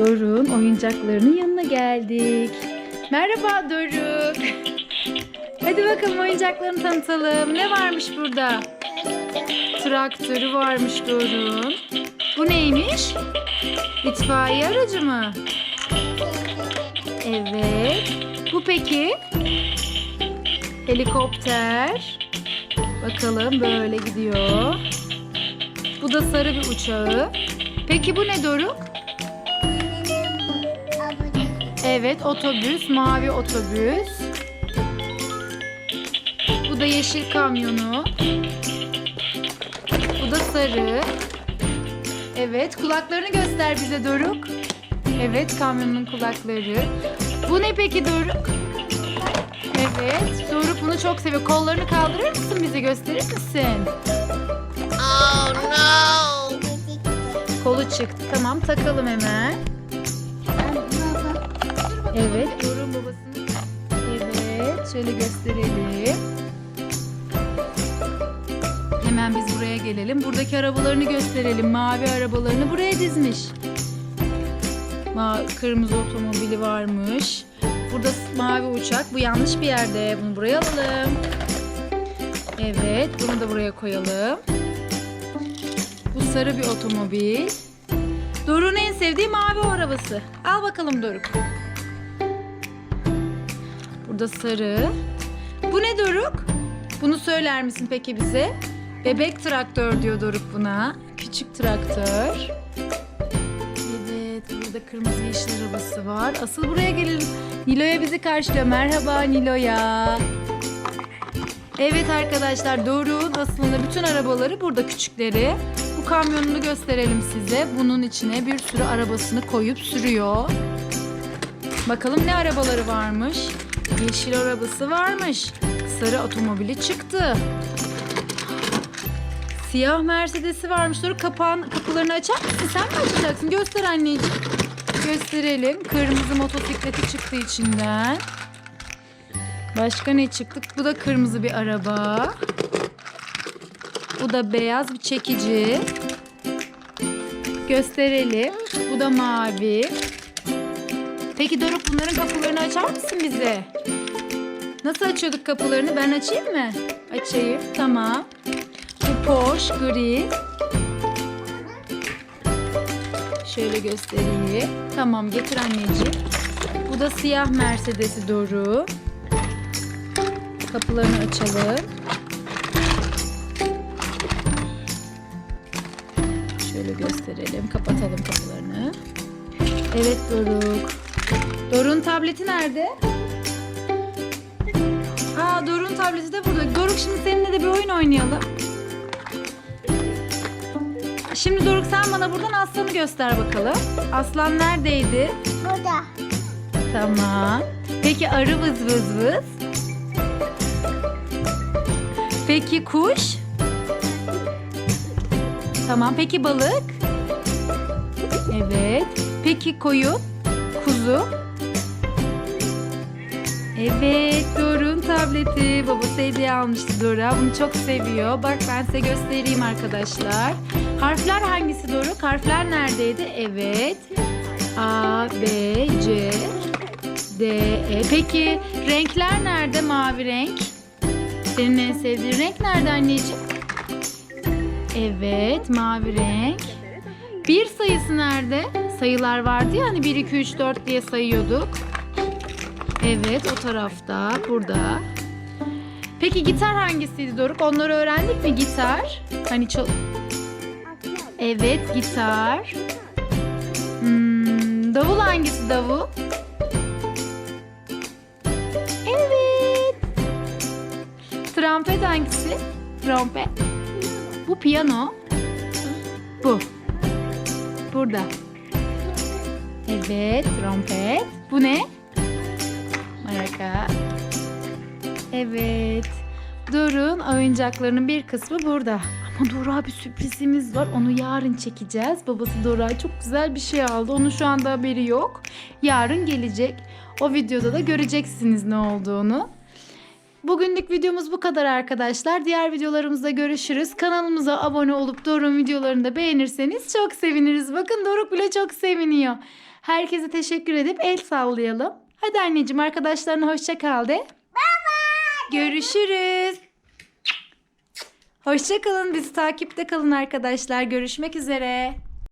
Doruk'un oyuncaklarının yanına geldik. Merhaba Doruk. Hadi bakalım oyuncaklarını tanıtalım. Ne varmış burada? Traktörü varmış Doruk'un. Bu neymiş? İtfaiye aracı mı? Evet. Bu peki? Helikopter. Bakalım böyle gidiyor. Bu da sarı bir uçağı. Peki bu ne Doruk? Evet otobüs, mavi otobüs. Bu da yeşil kamyonu. Bu da sarı. Evet kulaklarını göster bize Doruk. Evet kamyonun kulakları. Bu ne peki Doruk? Evet Doruk bunu çok seviyor. Kollarını kaldırır mısın bize gösterir misin? Oh no! Kolu çıktı. Tamam takalım hemen. Evet Doruk'un babasını. Evet şöyle gösterelim. Hemen biz buraya gelelim. Buradaki arabalarını gösterelim. Mavi arabalarını buraya dizmiş. Ma kırmızı otomobili varmış. Burada mavi uçak. Bu yanlış bir yerde. Bunu buraya alalım. Evet, bunu da buraya koyalım. Bu sarı bir otomobil. Doruk'un en sevdiği mavi arabası. Al bakalım Doruk. Burada sarı. Bu ne Doruk? Bunu söyler misin peki bize? Bebek traktör diyor Doruk buna. Küçük traktör. Evet, burada kırmızı yeşil arabası var. Asıl buraya gelelim. Nilo'ya bizi karşılıyor. Merhaba Nilo'ya. Evet arkadaşlar Doruk'un aslında bütün arabaları burada küçükleri. Bu kamyonunu gösterelim size. Bunun içine bir sürü arabasını koyup sürüyor. Bakalım ne arabaları varmış. Yeşil arabası varmış. Sarı otomobili çıktı. Siyah Mercedes'i varmış. Dur kapağın, kapılarını açar mısın? Sen mi açacaksın? Göster anneciğim. Gösterelim. Kırmızı motosikleti çıktı içinden. Başka ne çıktı? Bu da kırmızı bir araba. Bu da beyaz bir çekici. Gösterelim. Bu da mavi. Peki Doruk bunların kapılarını açar mısın bize? Nasıl açıyorduk kapılarını? Ben açayım mı? Açayım. Tamam. Bu Porsche gri. Şöyle göstereyim. Tamam getir anneciğim. Bu da siyah Mercedes'i Doruk. Kapılarını açalım. Şöyle gösterelim. Kapatalım kapılarını. Evet Doruk. Doruk'un tableti nerede? Aa Doruk'un tableti de burada. Doruk şimdi seninle de bir oyun oynayalım. Şimdi Doruk sen bana buradan aslanı göster bakalım. Aslan neredeydi? Burada. Tamam. Peki arı vız vız vız? Peki kuş? Tamam. Peki balık? Evet. Peki koyun? Kuzu? Evet. Doruk'un tableti. Babası hediye almıştı Doruk'a. Bunu çok seviyor. Bak ben size göstereyim arkadaşlar. Harfler hangisi Doruk? Harfler neredeydi? Evet. A, B, C, D, E. Peki renkler nerede? Mavi renk. Senin en sevdiğin renk nerede anneciğim? Evet, mavi renk. Bir sayısı nerede? Sayılar vardı ya hani 1, 2, 3, 4 diye sayıyorduk. Evet, o tarafta, burada. Peki gitar hangisiydi Doruk? Onları öğrendik mi? Gitar. Hani çal... Evet, gitar. Hmm, davul hangisi davul? Evet. Trompet hangisi? Trompet. Bu piyano. Bu. Burada. Evet, trompet. Bu ne? Maraka. Evet. Doruk'un oyuncaklarının bir kısmı burada. Ama Doruk'a bir sürprizimiz var. Onu yarın çekeceğiz. Babası Doruk'a çok güzel bir şey aldı. Onun şu anda haberi yok. Yarın gelecek. O videoda da göreceksiniz ne olduğunu. Bugünlük videomuz bu kadar arkadaşlar. Diğer videolarımızda görüşürüz. Kanalımıza abone olup Doruk'un videolarını da beğenirseniz çok seviniriz. Bakın Doruk bile çok seviniyor. Herkese teşekkür edip el sallayalım. Hadi anneciğim arkadaşlarına hoşça kal de. Görüşürüz. Hoşça kalın. Bizi takipte kalın arkadaşlar. Görüşmek üzere.